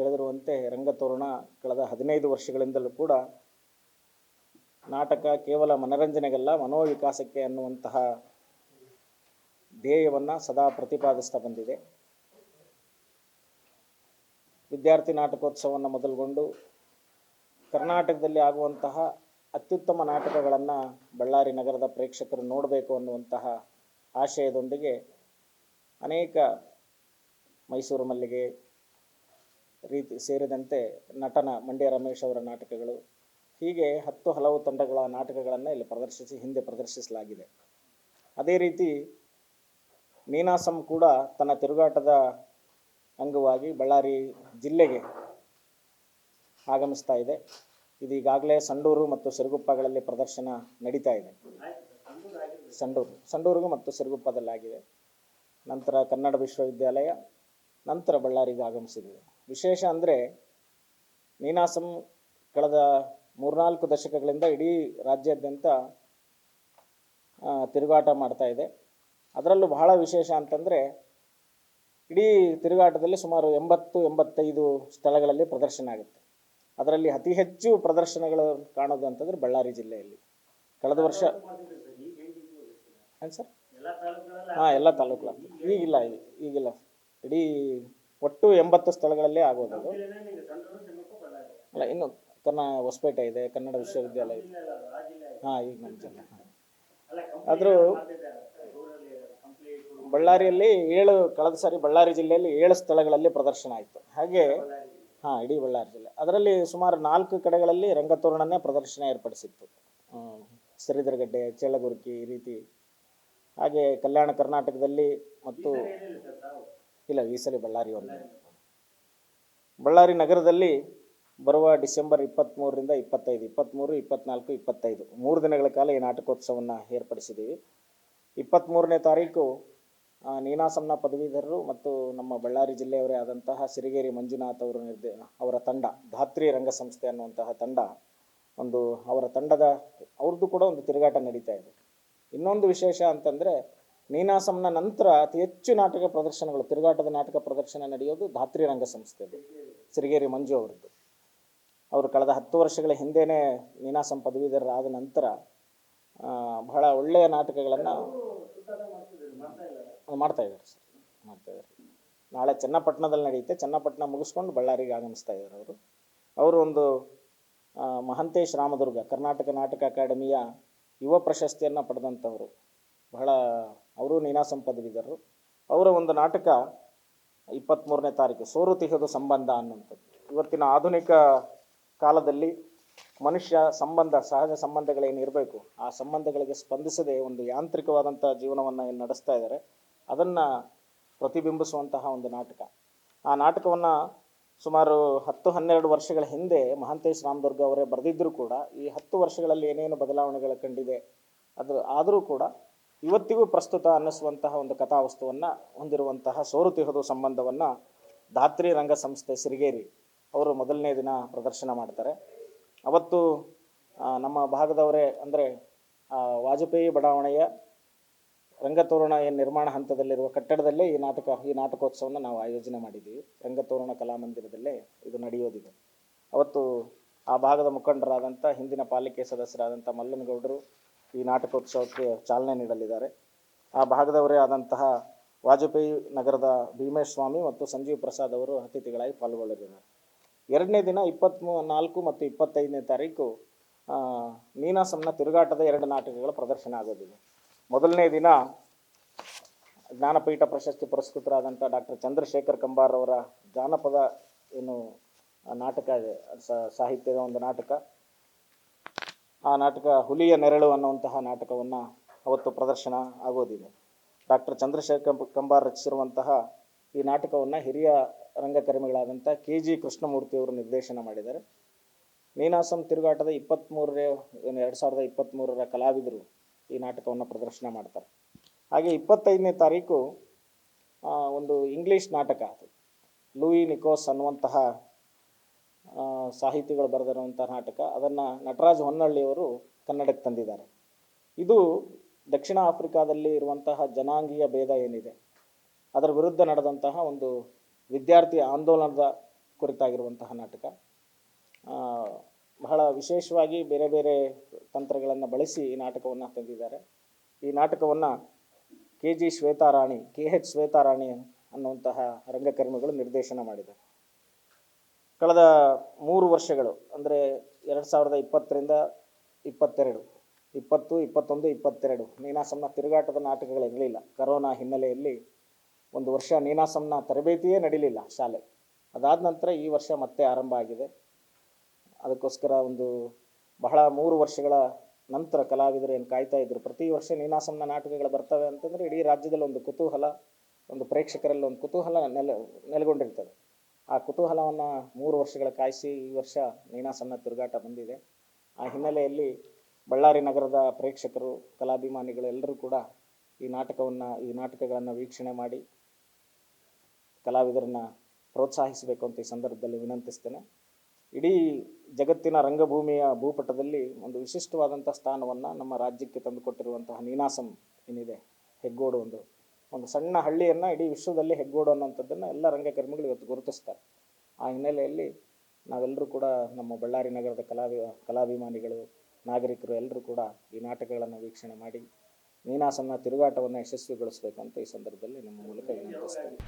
ತಿಳಿದಿರುವಂತೆ ರಂಗತೋರಣ ಕಳೆದ ಹದಿನೈದು ವರ್ಷಗಳಿಂದಲೂ ಕೂಡ ನಾಟಕ ಕೇವಲ ಮನರಂಜನೆಗಲ್ಲ, ಮನೋವಿಕಾಸಕ್ಕೆ ಅನ್ನುವಂತಹ ಧ್ಯೇಯವನ್ನು ಸದಾ ಪ್ರತಿಪಾದಿಸ್ತಾ ಬಂದಿದೆ. ವಿದ್ಯಾರ್ಥಿ ನಾಟಕೋತ್ಸವವನ್ನು ಮೊದಲುಗೊಂಡು ಕರ್ನಾಟಕದಲ್ಲಿ ಆಗುವಂತಹ ಅತ್ಯುತ್ತಮ ನಾಟಕಗಳನ್ನು ಬಳ್ಳಾರಿ ನಗರದ ಪ್ರೇಕ್ಷಕರು ನೋಡಬೇಕು ಅನ್ನುವಂತಹ ಆಶಯದೊಂದಿಗೆ ಅನೇಕ ಮೈಸೂರು ಮಲ್ಲಿಗೆ ರೀತಿ ಸೇರಿದಂತೆ ನಟನ ಮಂಡ್ಯ ರಮೇಶ್ ಅವರ ನಾಟಕಗಳು. ಹೀಗೆ ಹತ್ತು ಹಲವು ತಂಡಗಳ ನಾಟಕಗಳನ್ನು ಇಲ್ಲಿ ಪ್ರದರ್ಶಿಸಿ, ಹಿಂದೆ ಪ್ರದರ್ಶಿಸಲಾಗಿದೆ. ಅದೇ ರೀತಿ ನೀನಾಸಂ ಕೂಡ ತನ್ನ ತಿರುಗಾಟದ ಅಂಗವಾಗಿ ಬಳ್ಳಾರಿ ಜಿಲ್ಲೆಗೆ ಆಗಮಿಸ್ತಾ ಇದೆ. ಇದು ಈಗಾಗಲೇ ಸಂಡೂರು ಮತ್ತು ಸಿರುಗುಪ್ಪಗಳಲ್ಲಿ ಪ್ರದರ್ಶನ ನಡೀತಾ ಇದೆ. ಸಂಡೂರು ಸಂಡೂರಿಗೂ ಮತ್ತು ಸಿರುಗುಪ್ಪದಲ್ಲಾಗಿದೆ. ನಂತರ ಕನ್ನಡ ವಿಶ್ವವಿದ್ಯಾಲಯ, ನಂತರ ಬಳ್ಳಾರಿಗೆ ಆಗಮಿಸಿದೆ ವಿಶೇಷ ಅಂದರೆ ನೀನಾಸಂ ಕಳೆದ ಮೂರ್ನಾಲ್ಕು ದಶಕಗಳಿಂದ ಇಡೀ ರಾಜ್ಯಾದ್ಯಂತ ತಿರುಗಾಟ ಮಾಡ್ತಾ ಇದೆ. ಅದರಲ್ಲೂ ಬಹಳ ವಿಶೇಷ ಅಂತಂದರೆ ಇಡೀ ತಿರುಗಾಟದಲ್ಲಿ ಸುಮಾರು ಎಂಬತ್ತು, ಎಂಬತ್ತೈದು ಸ್ಥಳಗಳಲ್ಲಿ ಪ್ರದರ್ಶನ ಆಗುತ್ತೆ. ಅದರಲ್ಲಿ ಅತಿ ಹೆಚ್ಚು ಪ್ರದರ್ಶನಗಳು ಕಾಣೋದು ಅಂತಂದರೆ ಬಳ್ಳಾರಿ ಜಿಲ್ಲೆಯಲ್ಲಿ. ಕಳೆದ ವರ್ಷ ಏನು ಸರ್? ಹಾಂ ಎಲ್ಲ ತಾಲೂಕುಗಳಲ್ಲಿ. ಈಗಿಲ್ಲ ಈಗ- ಈಗಿಲ್ಲ. ಇಡೀ ಒಟ್ಟು ಎಂಬತ್ತು ಸ್ಥಳಗಳಲ್ಲೇ ಆಗೋದು ಅಲ್ಲ, ಇನ್ನು ಕನ್ನ ಹೊಸಪೇಟೆ ಇದೆ, ಕನ್ನಡ ವಿಶ್ವವಿದ್ಯಾಲಯ ಇದೆ. ಹಾಂ ಈಗ ನಮ್ಮ ಜನ ಆದರೂ ಬಳ್ಳಾರಿಯಲ್ಲಿ ಏಳು, ಕಳೆದ ಸಾರಿ ಬಳ್ಳಾರಿ ಜಿಲ್ಲೆಯಲ್ಲಿ ಏಳು ಸ್ಥಳಗಳಲ್ಲಿ ಪ್ರದರ್ಶನ ಆಯಿತು. ಹಾಗೆ, ಹಾಂ, ಇಡೀ ಬಳ್ಳಾರಿ ಜಿಲ್ಲೆ. ಅದರಲ್ಲಿ ಸುಮಾರು ನಾಲ್ಕು ಕಡೆಗಳಲ್ಲಿ ರಂಗತೋರಣನೇ ಪ್ರದರ್ಶನ ಏರ್ಪಡಿಸಿತ್ತು. ಶ್ರೀಧರಗಡ್ಡೆ ಚೇಳಗುರ್ಕಿ ಈ ರೀತಿ. ಹಾಗೆ ಕಲ್ಯಾಣ ಕರ್ನಾಟಕದಲ್ಲಿ ಮತ್ತು ಇಲ್ಲ ಈ ಸಲ ಬಳ್ಳಾರಿ ಒಂದು. ಬಳ್ಳಾರಿ ನಗರದಲ್ಲಿ ಬರುವ ಡಿಸೆಂಬರ್ ಇಪ್ಪತ್ತ್ಮೂರರಿಂದ ಇಪ್ಪತ್ತೈದು ಇಪ್ಪತ್ತ್ಮೂರು ಇಪ್ಪತ್ತ್ನಾಲ್ಕು ಇಪ್ಪತ್ತೈದು. ಮೂರು ದಿನಗಳ ಕಾಲ ಈ ನಾಟಕೋತ್ಸವವನ್ನು ಏರ್ಪಡಿಸಿದ್ದೀವಿ. ಇಪ್ಪತ್ತ್ಮೂರನೇ ತಾರೀಕು ನೀನಾಸಂನ ಪದವೀಧರರು ಮತ್ತು ನಮ್ಮ ಬಳ್ಳಾರಿ ಜಿಲ್ಲೆಯವರೇ ಆದಂತಹ ಸಿರಿಗೇರಿ ಮಂಜುನಾಥ್ ಅವರು ನಿರ್ದೇ, ಅವರ ತಂಡ, ಧಾತ್ರಿ ರಂಗಸಂಸ್ಥೆ ಅನ್ನುವಂತಹ ತಂಡ, ಒಂದು ಅವರ ತಂಡದ ಅವ್ರದ್ದು ಕೂಡ ಒಂದು ತಿರುಗಾಟ ನಡೀತಾ ಇದೆ. ಇನ್ನೊಂದು ವಿಶೇಷ ಅಂತಂದರೆ ನೀನಾಸಂನ ನಂತರ ಅತಿ ಹೆಚ್ಚು ನಾಟಕ ಪ್ರದರ್ಶನಗಳು, ತಿರುಗಾಟದ ನಾಟಕ ಪ್ರದರ್ಶನ ನಡೆಯೋದು ಧಾತ್ರಿ ರಂಗಸಂಸ್ಥೆದು ಸಿರಿಗೇರಿ ಮಂಜು ಅವರದ್ದು. ಅವರು ಕಳೆದ ಹತ್ತು ವರ್ಷಗಳ ಹಿಂದೆಯೇ ನೀನಾಸಂ ಪದವೀಧರರಾದ ನಂತರ ಬಹಳ ಒಳ್ಳೆಯ ನಾಟಕಗಳನ್ನು ಮಾಡ್ತಾ ಇದ್ದಾರೆ ಸರ್, ಮಾಡ್ತಾ ಇದ್ದಾರೆ. ನಾಳೆ ಚನ್ನಪಟ್ಟಣದಲ್ಲಿ ನಡೆಯುತ್ತೆ. ಚನ್ನಪಟ್ಟಣ ಮುಗಿಸ್ಕೊಂಡು ಬಳ್ಳಾರಿಗೆ ಆಗಮಿಸ್ತಾ ಇದ್ದಾರೆ ಅವರು. ಅವರು ಒಂದು ಮಹಂತೇಶ್ ರಾಮದುರ್ಗ, ಕರ್ನಾಟಕ ನಾಟಕ ಅಕಾಡೆಮಿಯ ಯುವ ಪ್ರಶಸ್ತಿಯನ್ನು ಪಡೆದಂಥವರು. ಬಹಳ, ಅವರು ನೀನಾಸಂ ಪದವೀಧರರು ಅವರ ಒಂದು ನಾಟಕ ಇಪ್ಪತ್ತ್ಮೂರನೇ ತಾರೀಕು, ಸೋರು ತಿಹದು ಸಂಬಂಧ ಅನ್ನುವಂಥದ್ದು. ಇವತ್ತಿನ ಆಧುನಿಕ ಕಾಲದಲ್ಲಿ ಮನುಷ್ಯ ಸಂಬಂಧ, ಸಹಜ ಸಂಬಂಧಗಳೇನಿರಬೇಕು ಆ ಸಂಬಂಧಗಳಿಗೆ ಸ್ಪಂದಿಸದೆ ಒಂದು ಯಾಂತ್ರಿಕವಾದಂಥ ಜೀವನವನ್ನು ಏನು ನಡೆಸ್ತಾ ಇದ್ದಾರೆ. ಅದನ್ನು ಪ್ರತಿಬಿಂಬಿಸುವಂತಹ ಒಂದು ನಾಟಕ. ಆ ನಾಟಕವನ್ನು ಸುಮಾರು ಹತ್ತು, ಹನ್ನೆರಡು ವರ್ಷಗಳ ಹಿಂದೆ ಮಹಾಂತೇಶ್ ರಾಮದುರ್ಗ ಅವರೇ ಬರೆದಿದ್ದರೂ ಕೂಡ, ಈ ಹತ್ತು ವರ್ಷಗಳಲ್ಲಿ ಏನೇನು ಬದಲಾವಣೆಗಳು ಕಂಡಿದೆ ಅದು ಆದರೂ ಕೂಡ ಇವತ್ತಿಗೂ ಪ್ರಸ್ತುತ ಅನ್ನಿಸುವಂತಹ ಒಂದು ಕಥಾವಸ್ತುವನ್ನು ಹೊಂದಿರುವಂತಹ ಸೋರು ತಿಹದು ಸಂಬಂಧವನ್ನು ಧಾತ್ರಿ ರಂಗ ಸಂಸ್ಥೆ ಸಿರಿಗೇರಿ ಅವರು ಮೊದಲನೇ ದಿನ ಪ್ರದರ್ಶನ ಮಾಡ್ತಾರೆ. ಅವತ್ತು ನಮ್ಮ ಭಾಗದವರೇ ಅಂದರೆ ವಾಜಪೇಯಿ ಬಡಾವಣೆಯ ರಂಗತೋರಣ ಏನು ನಿರ್ಮಾಣ ಹಂತದಲ್ಲಿರುವ ಕಟ್ಟಡದಲ್ಲೇ ಈ ನಾಟಕ, ಈ ನಾಟಕೋತ್ಸವವನ್ನು ನಾವು ಆಯೋಜನೆ ಮಾಡಿದ್ದೀವಿ. ರಂಗತೋರಣ ಕಲಾಮಂದಿರದಲ್ಲೇ ಇದು ನಡೆಯೋದಿದೆ. ಅವತ್ತು ಆ ಭಾಗದ ಮುಖಂಡರಾದಂಥ ಹಿಂದಿನ ಪಾಲಿಕೆ ಸದಸ್ಯರಾದಂಥ ಮಲ್ಲನಗೌಡರು ಈ ನಾಟಕೋತ್ಸವಕ್ಕೆ ಚಾಲನೆ ನೀಡಲಿದ್ದಾರೆ. ಆ ಭಾಗದವರೇ ಆದಂತಹ ವಾಜಪೇಯಿ ನಗರದ ಭೀಮೇಶ್ ಸ್ವಾಮಿ ಮತ್ತು ಸಂಜೀವ್ ಪ್ರಸಾದ್ ಅವರು ಅತಿಥಿಗಳಾಗಿ ಪಾಲ್ಗೊಳ್ಳಲಿದ್ದಾರೆ. ಎರಡನೇ ದಿನ ಇಪ್ಪತ್ತ್ಮೂ ನಾಲ್ಕು ಮತ್ತು ಇಪ್ಪತ್ತೈದನೇ ತಾರೀಕು ನೀನಾಸಂನ ತಿರುಗಾಟದ ಎರಡು ನಾಟಕಗಳ ಪ್ರದರ್ಶನ ಆಗೋದಿದೆ. ಮೊದಲನೇ ದಿನ ಜ್ಞಾನಪೀಠ ಪ್ರಶಸ್ತಿ ಪುರಸ್ಕೃತರಾದಂಥ ಡಾಕ್ಟರ್ ಚಂದ್ರಶೇಖರ್ ಕಂಬಾರ್ ಅವರ ಜಾನಪದ ಏನು ನಾಟಕ ಸಾಹಿತ್ಯದ ಒಂದು ನಾಟಕ. ಆ ನಾಟಕ ಹುಲಿಯ ನೆರಳು ಅನ್ನುವಂತಹ ನಾಟಕವನ್ನು ಅವತ್ತು ಪ್ರದರ್ಶನ ಆಗೋದಿದೆ. ಡಾಕ್ಟರ್ ಚಂದ್ರಶೇಖರ್ ಕಂಬಾರ್ ರಚಿಸಿರುವಂತಹ ಈ ನಾಟಕವನ್ನು ಹಿರಿಯ ರಂಗಕರ್ಮಿಗಳಾದಂಥ ಕೆ ಜಿ ಕೃಷ್ಣಮೂರ್ತಿಯವರು ನಿರ್ದೇಶನ ಮಾಡಿದ್ದಾರೆ. ನೀನಾಸಂ ತಿರುಗಾಟದ ಇಪ್ಪತ್ತ್ಮೂರನೇ ಏನು ಎರಡು ಸಾವಿರದ ಇಪ್ಪತ್ತ್ಮೂರರ ಕಲಾವಿದರು ಈ ನಾಟಕವನ್ನು ಪ್ರದರ್ಶನ ಮಾಡ್ತಾರೆ. ಹಾಗೆ ಇಪ್ಪತ್ತೈದನೇ ತಾರೀಕು ಒಂದು ಇಂಗ್ಲೀಷ್ ನಾಟಕ ಲೂಯಿ ನಿಕೋಸ್ ಅನ್ನುವಂತಹ ಸಾಹಿತಿಗಳು ಬರೆದಿರುವಂಥ ನಾಟಕ. ಅದನ್ನು ನಟರಾಜ್ ಹೊನ್ನಳ್ಳಿಯವರು ಕನ್ನಡಕ್ಕೆ ತಂದಿದ್ದಾರೆ. ಇದು ದಕ್ಷಿಣ ಆಫ್ರಿಕಾದಲ್ಲಿ ಇರುವಂತಹ ಜನಾಂಗೀಯ ಭೇದ ಏನಿದೆ, ಅದರ ವಿರುದ್ಧ ನಡೆದಂತಹ ಒಂದು ವಿದ್ಯಾರ್ಥಿ ಆಂದೋಲನದ ಕುರಿತಾಗಿರುವಂತಹ ನಾಟಕ. ಬಹಳ ವಿಶೇಷವಾಗಿ ಬೇರೆ ಬೇರೆ ತಂತ್ರಗಳನ್ನು ಬಳಸಿ ಈ ನಾಟಕವನ್ನು ತಂದಿದ್ದಾರೆ. ಈ ನಾಟಕವನ್ನು K G Shwetarani K H Shwetarani ಅನ್ನುವಂತಹ ರಂಗಕರ್ಮಿಗಳು ನಿರ್ದೇಶನ ಮಾಡಿದ್ದಾರೆ. ಕಳೆದ ಮೂರು ವರ್ಷಗಳು, ಅಂದರೆ ಎರಡು ಸಾವಿರದ ಇಪ್ಪತ್ತರಿಂದ ಇಪ್ಪತ್ತೆರಡು, ಇಪ್ಪತ್ತು, ಇಪ್ಪತ್ತೊಂದು, ಇಪ್ಪತ್ತೆರಡು, ನೀನಾಸಂನ ತಿರುಗಾಟದ ನಾಟಕಗಳಿರಲಿಲ್ಲ ಕರೋನಾ ಹಿನ್ನೆಲೆಯಲ್ಲಿ ಒಂದು ವರ್ಷ ನೀನಾಸಂನ ತರಬೇತಿಯೇ ನಡೀಲಿಲ್ಲ ಶಾಲೆ. ಅದಾದ ನಂತರ ಈ ವರ್ಷ ಮತ್ತೆ ಆರಂಭ ಆಗಿದೆ. ಅದಕ್ಕೋಸ್ಕರ ಒಂದು ಬಹಳ ಮೂರು ವರ್ಷಗಳ ನಂತರ ಕಲಾವಿದರು ಏನು ಕಾಯ್ತಾ ಇದ್ರು, ಪ್ರತಿ ವರ್ಷ ನೀನಾಸಂನ ನಾಟಕಗಳು ಬರ್ತವೆ ಅಂತಂದರೆ ಇಡೀ ರಾಜ್ಯದಲ್ಲಿ ಒಂದು ಕುತೂಹಲ, ಒಂದು ಪ್ರೇಕ್ಷಕರಲ್ಲಿ ಒಂದು ಕುತೂಹಲ ನೆಲೆ, ನೆಲೆಗೊಂಡಿರ್ತದೆ. ಆ ಕುತೂಹಲವನ್ನು ಮೂರು ವರ್ಷಗಳ ಕಾಯಿಸಿ ಈ ವರ್ಷ ನೀನಾಸನ್ನ ತಿರುಗಾಟ ಬಂದಿದೆ. ಆ ಹಿನ್ನೆಲೆಯಲ್ಲಿ ಬಳ್ಳಾರಿ ನಗರದ ಪ್ರೇಕ್ಷಕರು, ಕಲಾಭಿಮಾನಿಗಳು ಎಲ್ಲರೂ ಕೂಡ ಈ ನಾಟಕವನ್ನು, ಈ ನಾಟಕಗಳನ್ನು ವೀಕ್ಷಣೆ ಮಾಡಿ ಕಲಾವಿದರನ್ನ ಪ್ರೋತ್ಸಾಹಿಸಬೇಕು ಅಂತ ಈ ಸಂದರ್ಭದಲ್ಲಿ ವಿನಂತಿಸ್ತೇನೆ. ಇಡೀ ಜಗತ್ತಿನ ರಂಗಭೂಮಿಯ ಭೂಪಟದಲ್ಲಿ ಒಂದು ವಿಶಿಷ್ಟವಾದಂಥ ಸ್ಥಾನವನ್ನು ನಮ್ಮ ರಾಜ್ಯಕ್ಕೆ ತಂದುಕೊಟ್ಟಿರುವಂತಹ ನೀನಾಸಂ ಏನಿದೆ, ಹೆಗ್ಗೋಡು ಒಂದು ಒಂದು ಸಣ್ಣ ಹಳ್ಳಿಯನ್ನು ಇಡೀ ವಿಶ್ವದಲ್ಲಿ ಹೆಗ್ಗೋಡು ಅನ್ನೋಂಥದ್ದನ್ನು ಎಲ್ಲ ರಂಗಕರ್ಮಿಗಳು ಇವತ್ತು ಗುರುತಿಸ್ತಾರೆ. ಆ ಹಿನ್ನೆಲೆಯಲ್ಲಿ ನಾವೆಲ್ಲರೂ ಕೂಡ ನಮ್ಮ ಬಳ್ಳಾರಿ ನಗರದ ಕಲಾವಿ, ಕಲಾಭಿಮಾನಿಗಳು, ನಾಗರಿಕರು ಎಲ್ಲರೂ ಕೂಡ ಈ ನಾಟಕಗಳನ್ನು ವೀಕ್ಷಣೆ ಮಾಡಿ ನೀನಾಸನ್ನ ತಿರುಗಾಟವನ್ನು ಯಶಸ್ವಿಗೊಳಿಸಬೇಕಂತ ಈ ಸಂದರ್ಭದಲ್ಲಿ ನಿಮ್ಮ ಮೂಲಕ ವಿನಂತಿಸ್ತೇನೆ.